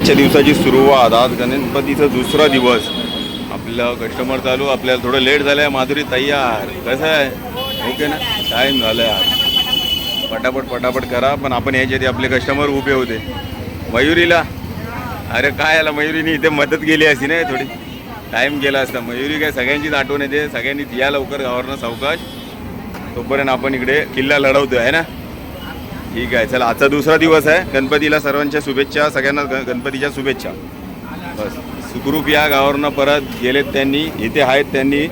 आजच्या दिवसाची सुरुवात. आज गणपतीचा दुसरा दिवस. आपलं कस्टमर चालू आपल्याला थोडं लेट झालं आहे माधुरी तयार. कसं आहे? ओके ना? टाईम झालं आहे आज. पटापट पटापट करा पण आपण यायच्या आपले कस्टमर उभे होते. मयुरीला? अरे काय आला मयुरीने? इथे मदत केली असती नाही थोडी. टाईम गेला असता. मयुरी काय सगळ्यांचीच आठवण येते. सगळ्यांनी या लवकर गावावरनं सावकाश. तोपर्यंत आपण इकडे किल्ला लढवतो आहे ना? ठीक आहे चला आजचा दुसरा दिवस आहे. गणपतीला सर्वांच्या शुभेच्छा सगळ्यांना ग- गणपतीच्या शुभेच्छा. बस. सुखरूप या गावावरनं परत गेलेत त्यांनी इथे आहेत त्यांनी.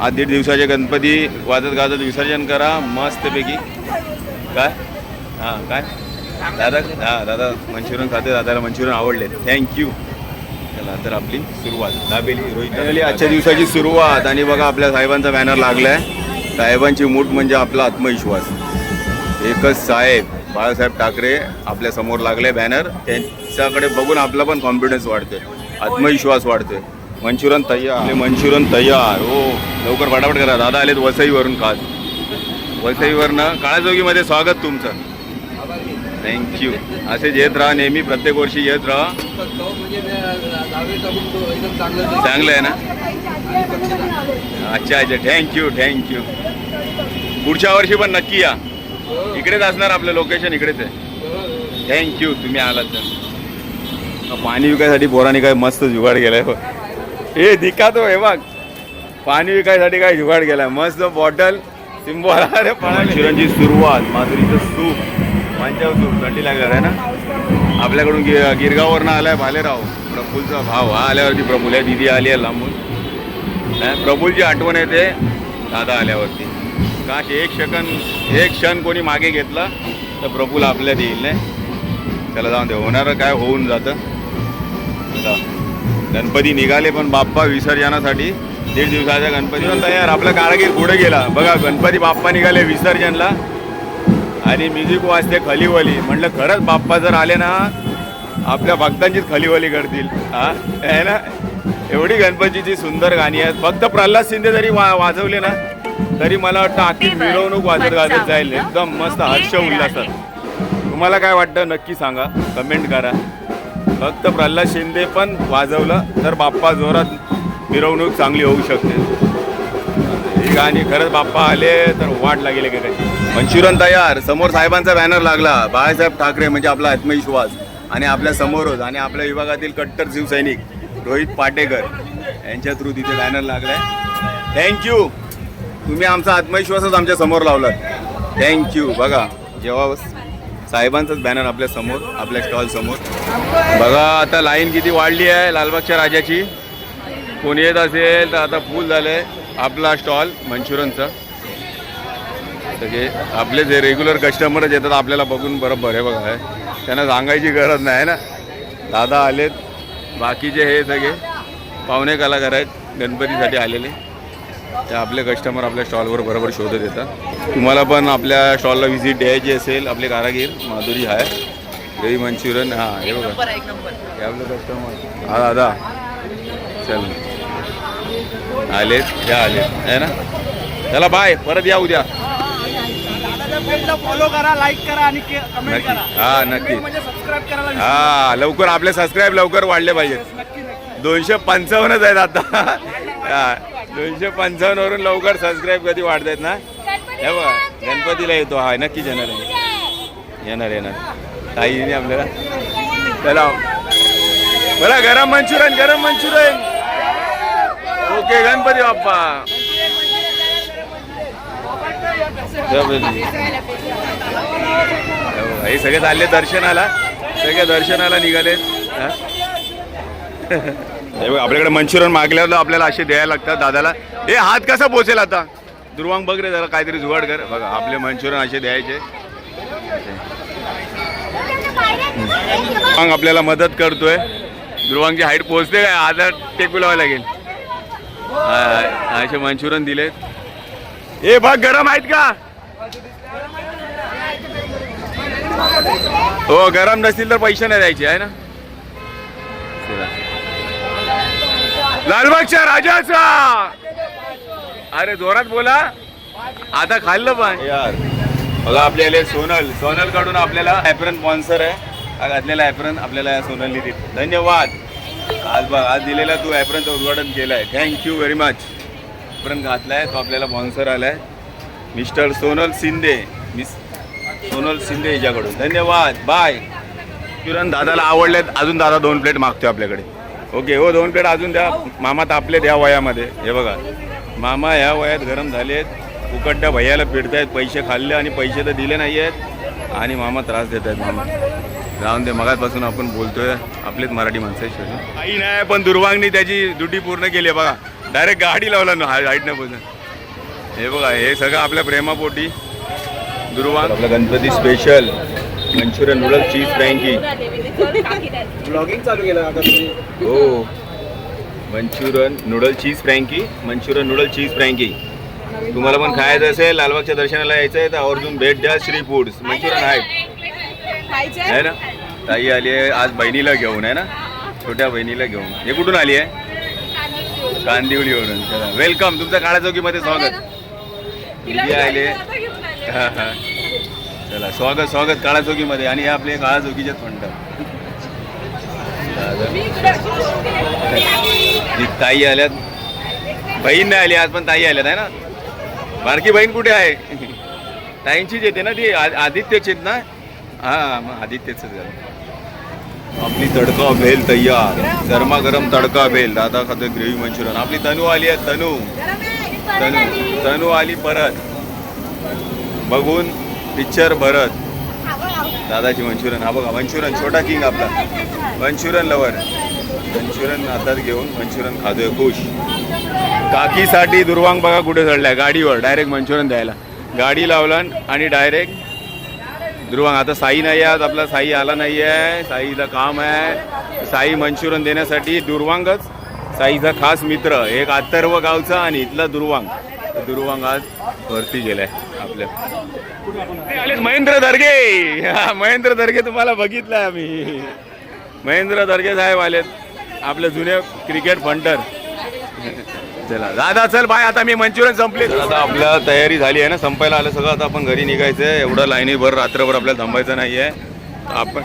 आज दीड दिवसाचे गणपती वाजत गाजत विसर्जन करा मस्तपैकी. काय? हां काय? दादा हां दादा मंचुरियन खाते दादाला मंचुरियन आवडले. थँक्यू चला तर आपली सुरुवात. दाबेली रोहित दाबेली. आजच्या दिवसाची सुरुवात. आणि बघा आपल्या साहेबांचा बॅनर लागलाय. साहेबांची मूठ म्हणजे आपला आत्मविश्वास. एकच साहेब. बाळासाहेब ठाकरे आपल्यासमोर लागले बॅनर त्यांच्याकडे बघून आपला पण कॉन्फिडन्स वाढते आत्मविश्वास वाढते मंचुरन तयार. मंचुरन तयार. हो लवकर फटाफट करा. दादा आलेत वसईवरून खास वसईवरनं काळाजोगीमध्ये स्वागत तुमचं. थँक्यू असे येत राहा नेहमी प्रत्येक वर्षी येत राहा. चांगलं आहे ना? अच्छा अच्छा. थँक्यू थँक्यू पुढच्या वर्षी पण नक्की या. इकडेच असणार आपलं लोकेशन इकडेच आहे. थँक्यू तुम्ही आलात. तर पाणी विकायसाठी पोराने काय मस्त जुगाड केलाय. हे हे दिखातो हे बघ. पाणी विकायसाठी काय जुगाड केलाय. मस्त बॉटल सिंबॉल अरे पाणी सुरुवात माधुरीचं सूप. मंचाव सूप थंडी लागणार आहे ना? आपल्याकडून गि गिरगाववरनं आलाय भालेराव. प्रफुलचा भाव. हा आल्यावरती प्रफुल. आहे दिदी आली आहे लांबून. प्रफुलची आठवण येते. दादा आल्यावरती. काश एक सेकंद एक क्षण कोणी मागे घेतला तर प्रफुल आपल्यात येईल नाही? त्याला जाऊन दे. होणारं काय होऊन जातं. आता गणपती निघाले पण बाप्पा विसर्जनासाठी दीड दिवसाच्या गणपती तयार. आपला कारागीर पुढे गेला. बघा गणपती बाप्पा निघाले विसर्जनला. आणि म्युझिक वाजते खलीवली. म्हटलं खरंच बाप्पा जर आले ना आपल्या भक्तांचीच खलीवली करतील हा? आहे ना? एवढी गणपतीची सुंदर गाणी आहेत. फक्त प्रल्हाद शिंदे जरी वा वाजवले ना तरी मला वाटतं अख्खी मिरवणूक वाजत गाजत जाईल. एकदम मस्त हर्ष उल्हासात. तुम्हाला काय वाटतं? नक्की सांगा. कमेंट करा. फक्त प्रल्हाद शिंदे पण वाजवलं तर बाप्पा जोरात मिरवणूक चांगली होऊ शकते. ही गाणी खरंच बाप्पा आले तर वाट लागेल का काही मंचुरन तयार. समोर साहेबांचा बॅनर लागला. बाळासाहेब ठाकरे म्हणजे आपला आत्मविश्वास. आणि आपल्या समोरच आणि आपल्या विभागातील कट्टर शिवसैनिक रोहित पाटेकर यांच्या थ्रू तिथे बॅनर लागलाय. थँक्यू तुम्ही आमचा आत्मविश्वासच आमच्यासमोर लावलात. थँक्यू बघा जेव्हा साहेबांचाच बॅनर आपल्यासमोर आपल्या स्टॉल समोर. बघा आता लाईन किती वाढली आहे लालबागच्या राजाची. कोणी येत असेल तर आता फुल झालंय आपला स्टॉल मंचुरियनचा. सगळे आपले जे रेग्युलर कस्टमरच येतात आपल्याला बघून बरोबर आहे बघा. त्यांना सांगायची गरज नाही ना? दादा आलेत. बाकीचे हे सगळे पाहुणे कलाकार आहेत गणपतीसाठी आलेले. ते आपले कस्टमर आपल्या स्टॉलवर बरोबर शोधत येतात. तुम्हाला पण आपल्या स्टॉलला व्हिजिट द्यायची असेल आपले कारागीर माधुरी आहे दही मंचुरियन हां हे बघा. हे आपलं कस्टमर हा दादा. चल. आलेत त्या आलेत. आहे ना? चला बाय परत या उद्या. फॉलो करा लाईक करा आणि कमेंट करा. हा नक्की. म्हणजे हा लवकर आपले सबस्क्राईब लवकर वाढले पाहिजेत. दोनशे पंचावन्नच आहेत आता. दोनशे पंचावन्न वरून लवकर सबस्क्राईब कधी वाढतात ना? हे बघा गणपतीला येतो हा नक्कीच येणार आहे. येणार येणार. ताईने आपल्याला. चला. बरं गरम मंचुरियन गरम मंचुरियन. ओके गणपती बाप्पा. हे सगळे चालले दर्शनाला. सगळे दर्शनाला निघालेत हे बघ, आपल्याकडे मंचुरियन मागल्यावर आपल्याला असे द्यायला लागतात दादाला. हे हात कसा पोचेल आता? दुर्वांग बघ रे जरा काहीतरी जुगाड कर. बघा आपले मंचुरियन असे द्यायचे. मग आपल्याला मदत करतोय. दुर्वांगची हाईट पोचते काय? आता टेकू लावायला लागेल. असे मंचुरियन दिलेत. हे बघ गरम आहेत का? हो गरम नसतील तर पैसे नाही द्यायचे आहे ना? लालबागच्या राजाचा. अरे जोरात बोला. आता खाल्लं पण. यार बघा आपल्याला सोनल सोनलकडून आपल्याला ॲपरन स्पॉन्सर आहे. हा घातलेला ॲप्रन आपल्याला या सोनलनी दिली. धन्यवाद. आज बघ आज दिलेला तू ॲप्रनचं उद्घाटन केलं आहे थँक्यू व्हेरी मच ॲप्रन घातला आहे तो आपल्याला स्पॉन्सर आला आहे मिस्टर सोनल शिंदे मिस सोनल शिंदे हिच्याकडून. धन्यवाद. बाय किरण दादाला आवडलेत. अजून दादा दोन प्लेट मागतोय आपल्याकडे. ओके हो दोन प्लेट अजून द्या. मामा तापलेत या वयामध्ये. हे बघा. मामा ह्या वयात गरम झालेत. उकडत्या भैयाला पिडतायत पैसे खाल्ले आणि पैसे तर दिले नाही आहेत आणि मामा त्रास देत आहेत मामा जाऊन दे मगापासून आपण बोलतोय. आपलेच मराठी माणसं आहेत काही नाही पण दुर्वांगनी त्याची ड्युटी पूर्ण केली आहे. बघा डायरेक्ट गाडी लावला ना हाईट नाही पोहोचून हे बघा हे सगळं आपल्या प्रेमापोटी. दुर्वांग. आपला Ganpati special manchurian noodle cheese frankie blogging चालू केलं आता तुम्ही. हो. Manchurian noodle cheese frankie manchurian noodle cheese frankie तुम्हाला पण खायचं असेल लालबागच्या दर्शनाला यायचं आहे तर आवर्जून भेट द्या श्री फूड्स. मंचुरियन आहे. आहे ना? ताई आली आहे आज बहिणीला घेऊन आहे ना? छोट्या बहिणीला घेऊन. हे कुठून आली आहे? कांदिवलीवरून. चला. वेलकम तुमचं काळाचौकीमध्ये स्वागत. आले हा हा. चला स्वागत स्वागत काळाचौकीमध्ये आणि हे आपले काळाचौकीचेच म्हणतात ताई आल्यात. बहीण नाही आली आज पण ताई आल्यात आहे ना? बारकी बहीण कुठे आहे? ताईंचीच येते ना ती आदित्यच आहेत ना? हा मग आदित्यच झालं. आपली तडका भेल तयार. गरमागरम तडका भेल. दादा खातो ग्रेव्ही मंचुरियन. आपली तनू आली आहे तनू. तनू तनू आली परत. बघून पिक्चर भरत. दादाची मंचुरियन. हा बघा मंचुरन छोटा किंग आपला. मंचुरन लवर मंचुरन हातात घेऊन मंचुरियन खातोय खुश. काकीसाठी दुर्वांग बघा कुठे चढलाय. गाडीवर डायरेक्ट मंचुरियन द्यायला. गाडी लावला आणि डायरेक्ट दुर्वांग. आता साई नाही आहे आज आपला साई आला नाही आहे. साईचं काम आहे. साई मंचुरियन देण्यासाठी दुर्वांगच साईचा खास मित्र एक आतर्व गावचा आणि इथला दुर्वांग. दुर्वांग आज वरती गेलाय आपल्या. महेंद्र दर्गे. हा, महेंद्र दर्गे तुम्हाला बघितलंय आम्ही. महेंद्र दर्गे साहेब आलेत आपले जुने क्रिकेट फंटर चला दादा चल बाय आता मी मंचुरियन संपले. आता आपल्या तयारी झाली आहे ना संपायला आलं सगळं आता आपण घरी निघायचं आहे एवढं लाईनीभर रात्रभर आपल्याला थांबायचं नाही आहे आपण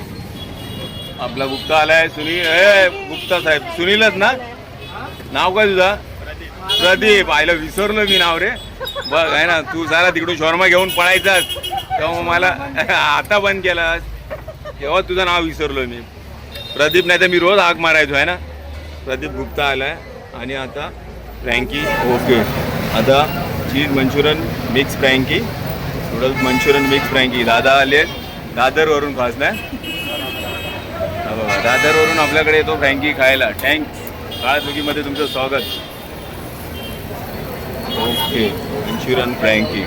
आपला गुप्ता आलाय सुनील ए गुप्ता साहेब सुनीलच ना? नाव काय तुझा? प्रदीप आयला विसरलो मी नाव रे. बघ आहे ना तू झाला तिकडून शॉर्मा घेऊन पळायचास. तेव्हा मला आता बंद केलास. तेव्हा तुझं नाव विसरलो मी. प्रदीप नाही तर मी रोज हाक मारायचो आहे ना? प्रदीप गुप्ता आलाय. आणि आता फ्रँकी ओके. आता cheese manchurian mix frankie. Noodles manchurian mix frankie. दादा आले. दादरवरून खास नाही दादरवरून आपल्याकडे येतो फ्रँकी खायला. थँक्स काळचुकीमध्ये तुमचं स्वागत. ओके इन्शुरन्स फ्रँकी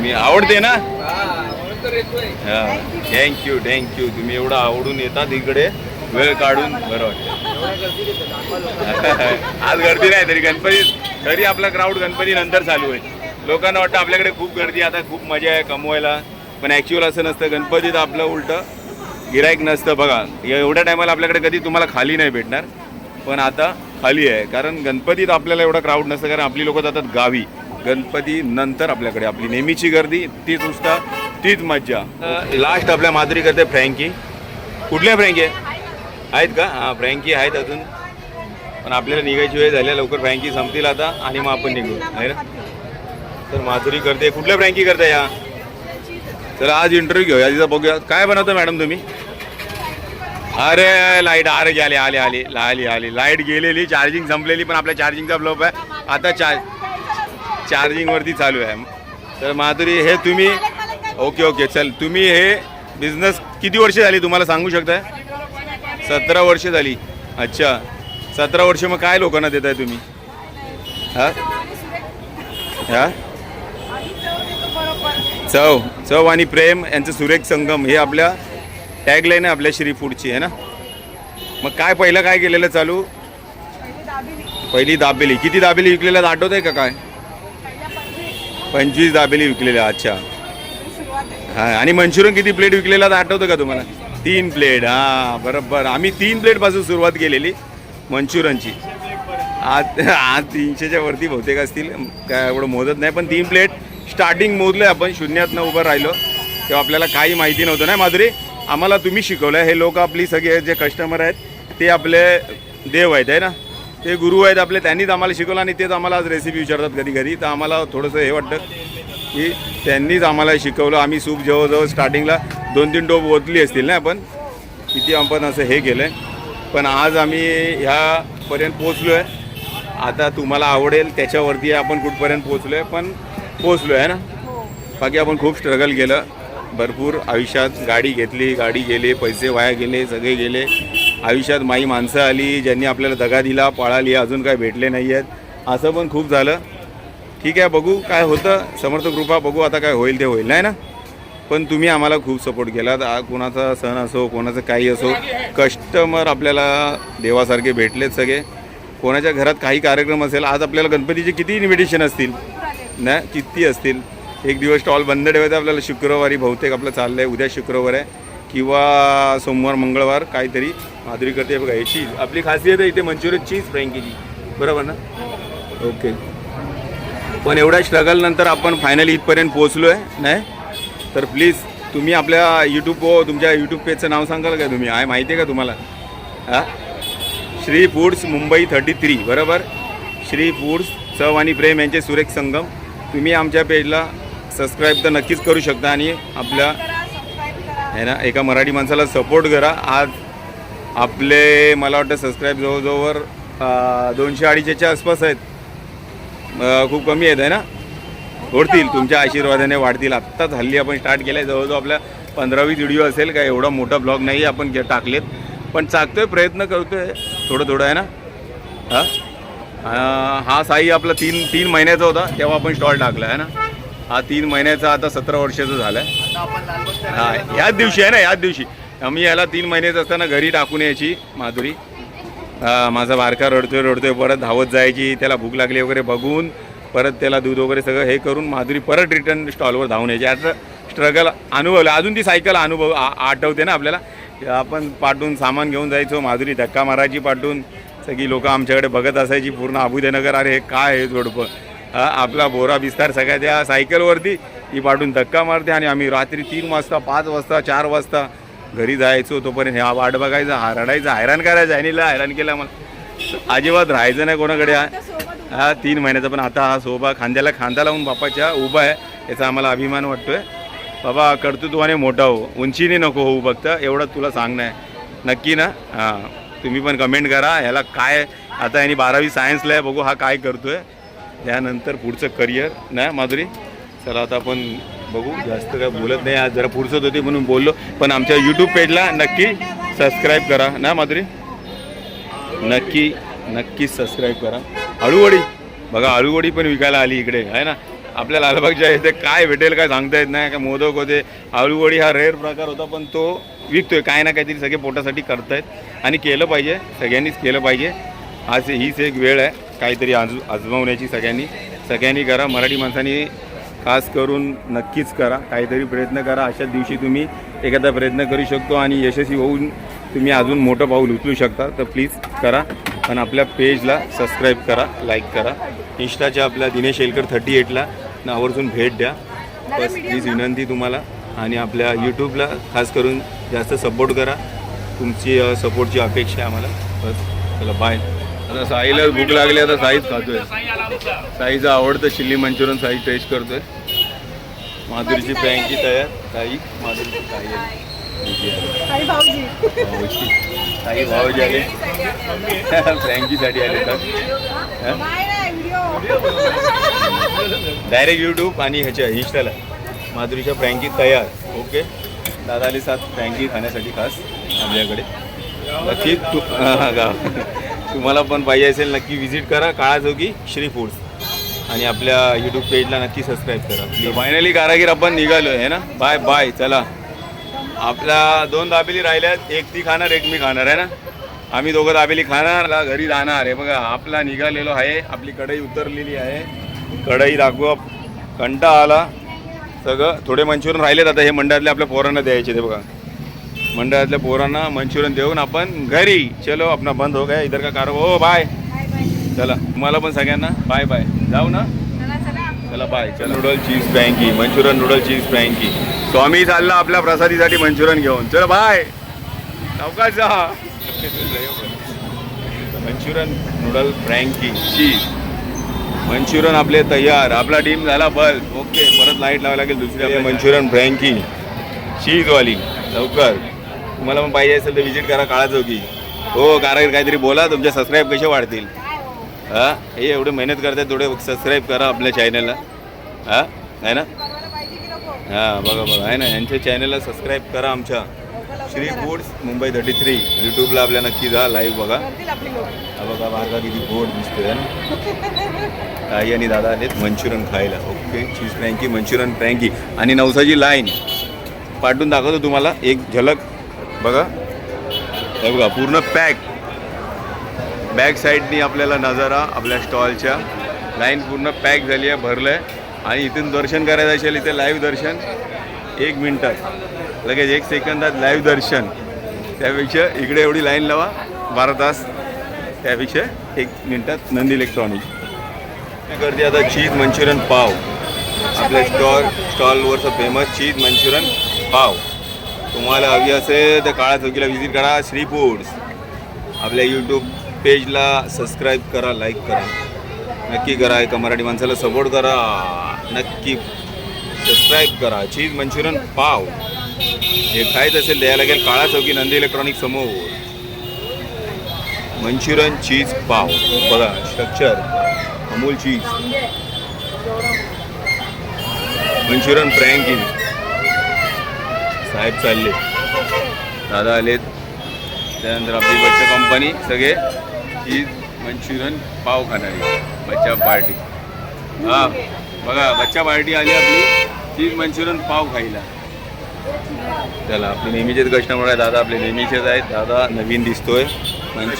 मी आवडते ना? हा थँक्यू थँक्यू तुम्ही एवढं आवडून येतात इकडे वेळ काढून बरं वाटतं. आज गर्दी नाही तरी गणपती तरी आपला क्राऊड गणपती नंतर चालू आहे लोकांना वाटतं आपल्याकडे खूप गर्दी आता खूप मजा आहे कमवायला. पण ॲक्च्युअल असं नसतं गणपतीत आपलं उलटं गिराईक नसतं. बघा एवढ्या टायमाला आपल्याकडे कधी तुम्हाला खाली नाही भेटणार. पण आता खाली आहे. कारण गणपतीत आपल्याला एवढा क्राऊड नसतं कारण आपली लोकं जातात गावी. गणपती नंतर आपल्याकडे. आपली नेहमीची गर्दी तीच नुसता तीच मज्जा. लास्ट आपल्या माधुरी करते फ्रँकी. कुठल्या फ्रँकी? आहेत का? हां फ्रँकी आहेत अजून. पण आपल्याला निघायची वेळ झाली आहे. लवकर फ्रँकी संपतील आता आणि मग आपण निघू. आहे ना? तर माधुरी करते. कुठल्या फ्रँकी करते या? चला आज इंटरव्ह्यू घेऊया. तिचा बघूया. काय बनवता मॅडम तुम्ही? अरे लाइट अरे आले आले आले आली आली लाइट गेलेली चार्जिंग संपलेली पण आपल्या चार्जिंगचा ब्लॉप आहे. आता चार्ज चार्जिंगवरती चालू आहे. तर माधुरी हे तुम्ही ओके ओके चल. तुम्ही हे बिझनेस किती वर्ष झाली तुम्हाला सांगू शकताय? सतरा वर्ष झाली. अच्छा. सतरा वर्ष मग काय लोकांना देताय तुम्ही? हा? हा? चव चव आणि प्रेम यांचं सुरेख संगम हे आपल्या टॅगलाईन आहे आपल्या श्री फूडची आहे ना? मग काय पहिलं काय केलेलं चालू? पहिली दाबेली. किती दाबेली विकलेल्या आठवत आहे का काय? पंचवीस दाबेली विकलेल्या अच्छा. हा आणि मंचुरियन किती प्लेट विकलेला आठवतं का तुम्हाला? तीन प्लेट हा बरोबर. आम्ही तीन प्लेटपासून सुरुवात केलेली मंचुरियनची. आज आज तीनशेच्या वरती बहुतेक असतील काय एवढं मोजत नाही पण तीन प्लेट स्टार्टिंग मोजलं आपण शून्यातनं उभं राहिलो. तेव्हा आपल्याला काही माहिती नव्हतं ना माधुरी? आम्हाला तुम्ही शिकवलं हे लोक आपली सगळे जे कस्टमर आहेत ते आपले देव आहेत आहे ना? ते गुरु आहेत आपले त्यांनीच आम्हाला शिकवलं आणि तेच आम्हाला आज रेसिपी विचारतात कधी कधी तर आम्हाला थोडंसं हे वाटतं की त्यांनीच आम्हाला शिकवलं. आम्ही सूप जवळजवळ स्टार्टिंगला दोन तीन टोप ओतली असतील ना आपण? किती आपण असं हे केलं आहे पण आज आम्ही ह्यापर्यंत पोचलो आहे आता तुम्हाला आवडेल त्याच्यावरती आपण कुठपर्यंत पोचलो आहे पण पोचलो आहे ना? बाकी आपण खूप स्ट्रगल केलं. भरपूर आयुष्यात गाडी घेतली गाडी गेले पैसे वाया गेले सगळे गेले. आयुष्यात माई माणसं आली ज्यांनी आपल्याला दगा दिला पळाली अजून काय भेटले नाही आहेत असं पण खूप झालं. ठीक आहे बघू काय होतं. समर्थ कृपा बघू आता काय होईल ते होईल नाही ना? पण तुम्ही आम्हाला खूप सपोर्ट केला आ कोणाचा सण असो कोणाचं काही असो कस्टमर आपल्याला देवासारखे भेटलेत सगळे. कोणाच्या घरात काही कार्यक्रम असेल आज आपल्याला गणपतीचे किती इन्व्हिटेशन असतील? ना किती असतील? एक दिवस स्टॉल बंद ठेवायचा आपल्याला शुक्रवारी बहुतेक आपलं चाललं आहे उद्या शुक्रवार आहे. किंवा सोमवार मंगळवार काहीतरी माधुरी करते. बघा हे चीज आपली खासियत आहे इथे मंचुरियन चीज फ्रँकीची बरोबर ना? ओके. पण एवढ्या स्ट्रगल नंतर आपण फायनली इथपर्यंत पोहोचलो आहे नाही? तर प्लीज तुम्ही आपल्या यूट्यूब तुमच्या यूट्यूब पेजचं नाव सांगाल का तुम्ही? आहे माहिती आहे का तुम्हाला? हां? Shri foods Mumbai thirty three बरोबर? श्री फूड्स चव आणि प्रेम यांचे सुरेख संगम. तुम्ही आमच्या पेजला सबस्क्राईब तर नक्कीच करू शकता आणि आपल्या आहे ना एका मराठी माणसाला सपोर्ट करा. आज आपले मला वाटतं सबस्क्राईब जवळजवळ दोनशे अडीचशेच्या आसपास आहेत. खूप कमी आहेत आहे ना? होतील तुमच्या आशीर्वादाने वाढतील. आत्ताच हल्ली आपण स्टार्ट केलं आहे जवळजवळ आपल्या पंधरावीस व्हिडिओ असेल का एवढा मोठा ब्लॉग नाही आपण टाकलेत. पण चाकतोय प्रयत्न करतोय. थोडं थोडं आहे ना? हा? हा साई आपला तीन तीन महिन्याचा होता तेव्हा आपण स्टॉल टाकला आहे ना? हा तीन महिन्याचा आता सतरा वर्षाचा झाला हा ह्याच दिवशी आहे ना ह्याच दिवशी. आम्ही याला तीन महिन्याचं असताना घरी टाकून यायची माधुरी. माझा बारका रडतोय रडतोय परत धावत जायची त्याला भूक लागली वगैरे बघून परत त्याला दूध वगैरे सगळं हे करून माधुरी परत रिटर्न स्टॉलवर धावून यायची. आता स्ट्रगल अनुभवलं. अजून ती सायकल अनुभव आठवते ना आपल्याला? आपण पाठवून सामान घेऊन जायचो माधुरी धक्का मारायची पाठवून सगळी लोकं आमच्याकडे बघत असायची पूर्ण अभुदयनगर अरे हे काय हे जोडपं? आपला बोरा बिस्तार सगळ्या त्या सायकलवरती. ती पाठवून धक्का मारते आणि आम्ही रात्री तीन वाजता पाच वाजता चार वाजता घरी जायचो. तोपर्यंत ह्या वाट बघायचा हा रडायचा हैराण करायचा. ह्यानीला हैराण केला मला अजिबात राहायचं नाही कोणाकडे. हा हा तीन महिन्याचा पण आता हा सोबा खांद्याला खांदा लावून बापाच्या उभा आहे. याचा आम्हाला अभिमान वाटतोय. बाबा कर्तृत्वाने मोठा हो. उंचीने नको होऊ फक्त. एवढं तुला सांगणं आहे. नक्की ना? हां. तुम्ही पण कमेंट करा. ह्याला काय आता यांनी बारावी सायन्सला आहे. बघू हा काय करतोय. त्यानंतर पुढचं करिअर. नाही माधुरी? चला आता आपण बघू. जास्त काय बोलत नाही. आज जरा फुरसत होती म्हणून बोललो. पण आमच्या यूट्यूब पेजला नक्की सबस्क्राईब करा. ना माधुरी? नक्की नक्की सबस्क्राईब करा. अळूवडी बघा अळूवडी पण विकायला आली इकडे. आहे ना? आपल्या लालबागच्या इथे काय भेटेल काय सांगता येत नाही काय मोदक होते. अळूवडी हा रेअर प्रकार होता पण तो विकतोय. काय ना काहीतरी सगळे पोटासाठी करतायत. आणि केलं पाहिजे. सगळ्यांनीच केलं पाहिजे. आज हीच एक वेळ आहे. काहीतरी आजू आजमावण्याची सगळ्यांनी सगळ्यांनी करा. मराठी माणसांनी खास करून नक्कीच करा. काहीतरी प्रयत्न करा. अशा दिवशी तुम्ही एखादा प्रयत्न करू शकतो आणि यशस्वी होऊन तुम्ही अजून मोठं पाऊल उचलू शकता. तर प्लीज करा. पण आपल्या पेजला सबस्क्राईब करा लाईक करा. इंस्टाच्या आपल्या दिनेश एलकर थर्टी एटला आवर्जून भेट द्या. बस हीच विनंती तुम्हाला. आणि आपल्या यूट्यूबला खास करून जास्त सपोर्ट करा. तुमची सपोर्टची अपेक्षा आहे आम्हाला. बस चला बाय आता साईला भूक लागली आता साईच खातोय. साईचं आवडतं चिल्ली मंचुरियन साई टेस्ट करतोय. माधुरीची फ्रँकी तयार. साई माधुरीची साई भाऊजी. साई भाऊजी आले. फ्रँकीसाठी आले व्हिडिओ डायरेक्ट यूट्यूब आणि ह्याच्या इंस्टाला माधुरीच्या फ्रँकी तयार. ओके? दादा आले सात फ्रँकी खाण्यासाठी खास आपल्याकडे. नक्की तू हा, गाव. तुम्हाला पण पाहिजे असेल नक्की व्हिजिट करा. काळाजोगी श्री फूड्स आणि आपल्या यूट्यूब पेजला नक्की सबस्क्राईब करा. फायनली कारागीर आपण निघालो आहे ना? बाय बाय चला. आपल्या दोन दाबेली राहिल्यात. एक ती खाणार एक मी खाणार आहे ना? आम्ही दोघं दाबेली खाणार घरी जाणार. आहे बघा आपला निघालेलो आहे. आपली कढई उतरलेली आहे. कढई दाखवा. कंटा आला. सगळं थोडे मंचुरियन राहिलेत. आता हे मंडळातले आपल्या पोरांना द्यायचे ते बघा. मंडळातल्या पोरांना मंचुरियन देऊन आपण घरी चलो अपना बंद हो गया इधर का कार हो बाय. बाय बाय चला तुम्हाला पण सगळ्यांना बाय बाय. जाऊ ना? चला चला. चला बाय. चल. Noodle cheese frankie manchurian noodle cheese frankie स्वामी चालला आपल्या प्रसादीसाठी मंचुरियन घेऊन. चल बाय. सावकाश जा. Manchurian noodle frankie cheese manchurian आपले तयार. आपला टीम झाला बस ओके परत लाइट लावावी लागेल दुसरी मंचुरियन फ्रँकी चीजवाली लवकर. तुम्हाला पण पाहिजे असेल तर विजिट करा काळा चौकी हो कारागीर काहीतरी बोला तुमचे सबस्क्राईब कसे वाढतील? हा? हे एवढे मेहनत करतात थोडे सबस्क्राईब करा आपल्या चॅनलला हा? आहे ना? हां बघा बघा. आहे ना? यांच्या चॅनलला सबस्क्राईब करा आमच्या. Shri foods Mumbai thirty three यूट्यूबला आपल्या नक्की जा लाईव्ह बघा. बघा माझा किती गोड दिसतोय ना? ताई आणि दादा आलेत मंचुरियन खायला. Okay cheese frankie manchurian frankie आणि नवसाची लाईन पाठवून दाखवतो तुम्हाला एक झलक. बघा. हे बघा पूर्ण पॅक. बॅक साईडनी आपल्याला नजारा आपल्या स्टॉलच्या. लाईन पूर्ण पॅक झाली आहे भरलं आहे आणि इथून दर्शन करायचं असेल इथे लाईव्ह दर्शन. एक मिनटात लगेच एक सेकंदात लाईव्ह दर्शन. त्यापेक्षा इकडे एवढी लाईन लावा. बारा तास. त्यापेक्षा एक मिनटात नंदी इलेक्ट्रॉनिक. करते आता चीज मंचुरियन पाव. आपल्या स्टॉल स्टॉलवरचं फेमस चीज मंचुरियन पाव. तुम्हाला हवी असेल तर काळा चौकीला व्हिजिट करा. श्री फूड्स आपल्या यूट्यूब पेजला सबस्क्राईब करा लाईक करा. नक्की करा. एका मराठी माणसाला सपोर्ट करा. नक्की सबस्क्राईब करा. चीज मंचुरियन पाव. हे खायचं असेल द्यायला लागेल काळा चौकी नंदी इलेक्ट्रॉनिक समोर. Manchurian cheese pav. बघा structure Amul cheese. Manchurian frankie साहेब चालले. दादा आलेत. त्यानंतर आपली बच्चा कंपनी सगळे. चीज मंचुरियन पाव खाणारी बच्चा पार्टी. हा बघा बच्चा पार्टी आली आपली. चीज मंचुरियन पाव खायला. चला आपले नेहमीचेच कस्टमर आहे दादा आपले नेहमीचेच आहेत. दादा नवीन दिसतोय.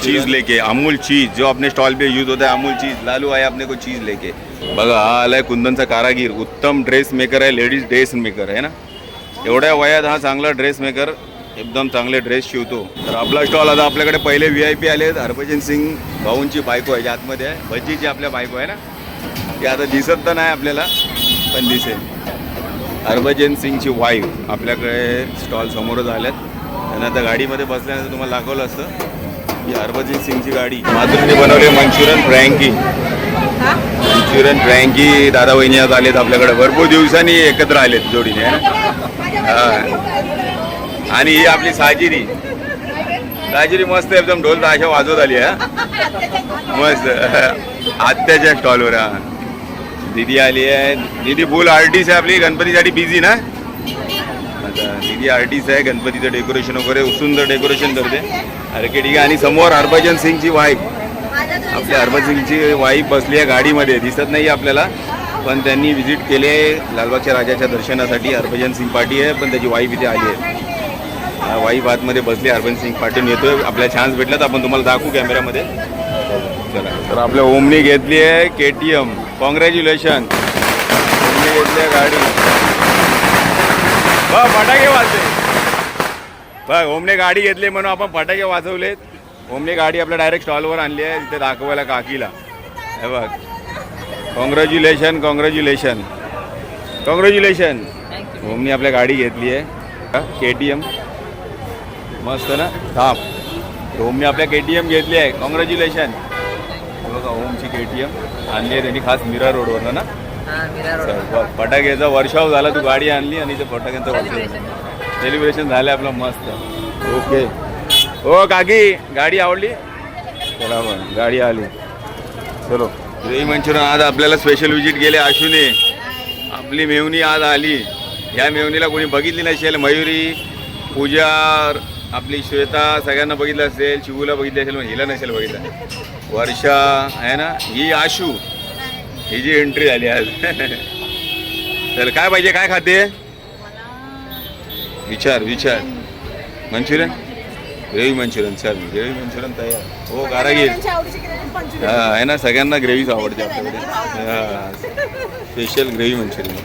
चीज लेके अमूल चीज. जो अपने स्टॉल पे यूज होता है अमूल चीज. लालू आहे अपने को चीज लेके. बघा हा आलाय कुंदनचा कारागीर. उत्तम ड्रेस मेकर आहे लेडीज ड्रेस मेकर आहे ना? एवढ्या वयात हा चांगला ड्रेस मेकर एकदम चांगले ड्रेस शिवतो. तर आपला स्टॉल आता आपल्याकडे पहिले व्ही आय पी आले हरभजन सिंग भाऊंची बायको आहे आतमध्ये आहे. भज्जीची आपल्या बायको आहे ना? ती आता दिसत तर नाही आपल्याला पण दिसेल. हरभजन सिंगची वाईफ आपल्याकडे स्टॉल समोरच आल्यात. त्यांना आता गाडीमध्ये बसल्यानंतर तुम्हाला दाखवलं असतं. ही हरभजन सिंगची गाडी. माधुरीने बनवली मंचुरियन फ्रँकी. मंचुरियन फ्रँकी दादा वहिनी आज आलेत आपल्याकडे. भरपूर दिवसांनी एकत्र आलेत जोडीने ना. आणि ही आपली साजिरी. साजिरी मस्त एकदम ढोल ताशा वाजवत आली हा. मस्त. आत्याच्या स्टॉलवर हा. दिदी आली आहे. दिदी फुल आर्टिस्ट आहे आपली गणपतीसाठी बिझी ना? आता दिदी आर्टिस्ट आहे गणपतीचं डेकोरेशन वगैरे सुंदर डेकोरेशन करते. अरे की ठीक आहे आणि समोर हरभजन सिंगची वाईफ आपल्या हरभजन सिंगची वाईफ बसली आहे गाडीमध्ये दिसत नाही आपल्याला. पण त्यांनी व्हिजिट केले लालबागच्या राजाच्या दर्शनासाठी हरभजन सिंग पार्टी आहे पण त्याची वाईफ इथे आली आहे. वाईफ आतमध्ये बसली हरभजन सिंग पाटील येतोय. आपल्या चान्स भेटला तर आपण तुम्हाला दाखवू कॅमेऱ्यामध्ये चला. तर आपल्या ओमनी घेतली आहे K T M congratulation Omni घेतली आहे गाडी. बघ फटाके वाजले. बघ ओमने गाडी घेतली म्हणून आपण फटाके वाजवलेत. ओमने गाडी आपल्या डायरेक्ट स्टॉलवर आणली आहे. तिथे दाखवायला काकीला. हे बघ. कॉंग्रॅच्युलेशन कॉंग्रॅच्युलेशन कॉंग्रॅच्युलेशन ओमनी आपल्या गाडी घेतली आहे. के टी एम मस्त ना? थांब. ओमने आपल्या के टी एम घेतली आहे. कॉंग्रॅच्युलेशन बघा ओमची के टी एम आणली आहे त्यांनी खास मिरा रोडवरनं ना? फटाक्याचा वर्षाव झाला तू गाडी आणली आणि ते फटाक्यांचा वर्षाव सेलिब्रेशन झालं आपलं मस्त. ओके हो काकी गाडी आवडली? चला गाडी आली. चलो. Gravy manchurian. आज आपल्याला स्पेशल विजिट गेले आशूने. आपली मेवणी आज आली. या मेवणीला कोणी बघितली नसेल मयुरी पूजा आपली श्वेता सगळ्यांना बघितलं असेल शिवूला बघितलं असेल हिला नसेल बघितलं. वर्षा आहे ना? ही आशू. ही जी एंट्री झाली आज. चल काय पाहिजे? काय खाते? विचार विचार. मंचुरियन? ग्रेव्ही मंचुरियन चल ग्रेव्ही मंचुरियन तयार. हो कारागीर हा आहे ना सगळ्यांना ग्रेव्हीच आवडते आपल्याकडे. हा स्पेशल ग्रेव्ही मंचुरियन.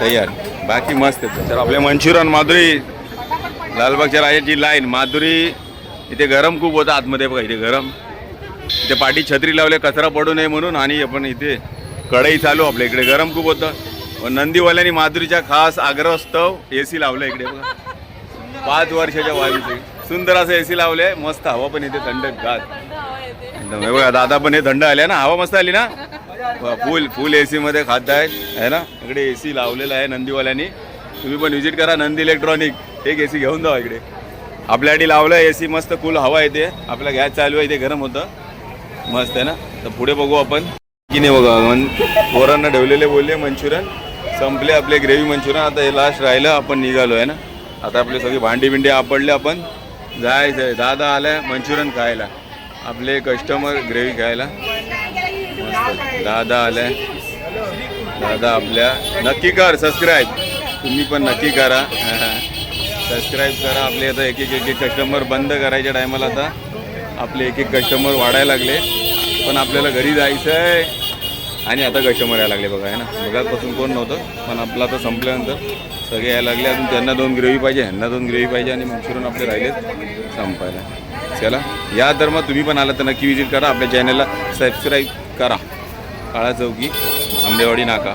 तयार. बाकी मस्त आहे तर आपले मंचुरियन माधुरी. लालबागच्या राजाची लाईन माधुरी इथे गरम खूप होतं आतमध्ये बघा इथे गरम. इथे पाठी छत्री लावले कचरा पडू नये म्हणून आणि आपण इथे कढई चालू आपल्या इकडे. गरम खूप होतं. नंदीवाल्यांनी माधुरीच्या खास आग्रहस्तव ए सी लावलं इकडे बघा. पाच वर्षाच्या वाढीचे सुंदर असं ए सी लावलंय मस्त हवा पण येते थंड गात बघा दादा पण हे थंड आले ना? हवा मस्त आली ना? फुल फुल एसी मध्ये खात आहेत है ना? इकडे एसी लावलेला आहे नंदीवाल्यांनी. तुम्ही पण व्हिजिट करा नंदी इलेक्ट्रॉनिक एक एसी घेऊन जावा इकडे. आपल्यासाठी लावलं ए सी मस्त कूल हवा येते. आपला गॅस चालू आहे इथे गरम होतं. मस्त आहे ना? तर पुढे बघू आपण. की नाही बघा मन पोरांना ठेवलेले बोलले मंचुरियन. संपले आपले ग्रेव्ही मंचुरियन. आता हे लास्ट राहिलं आपण निघालो आहे ना? आता आपले सगळी भांडी बिंडी आपडले आपण. जायचं आहे. दादा आलाय मंचुरियन खायला. आपले कस्टमर ग्रेव्ही खायला. दादा आलाय. दादा आपल्या. नक्की कर सबस्क्राईब तुम्ही पण नक्की करा. सबस्क्राईब करा. आपले आता एक एक एक एक कस्टमर बंद करायच्या टायमाला आता आपले एक एक कस्टमर वाढायला लागले. पण आपल्याला घरी जायचं आहे. आणि आता कस्टमर यायला लागले बघा आहे ना? बघापासून कोण नव्हतं. पण आपलं आता संपल्यानंतर सगळे यायला लागले. अजून त्यांना दोन ग्रेव्ही पाहिजे ह्यांना दोन ग्रेव्ही पाहिजे आणि मंचुरियन आपले राहिलेत संपायला. चला या तर मग तुम्ही पण आला तर नक्की विजिट करा. आपल्या चॅनलला सबस्क्राईब करा. काळा चौकी आंबेवाडी नाका.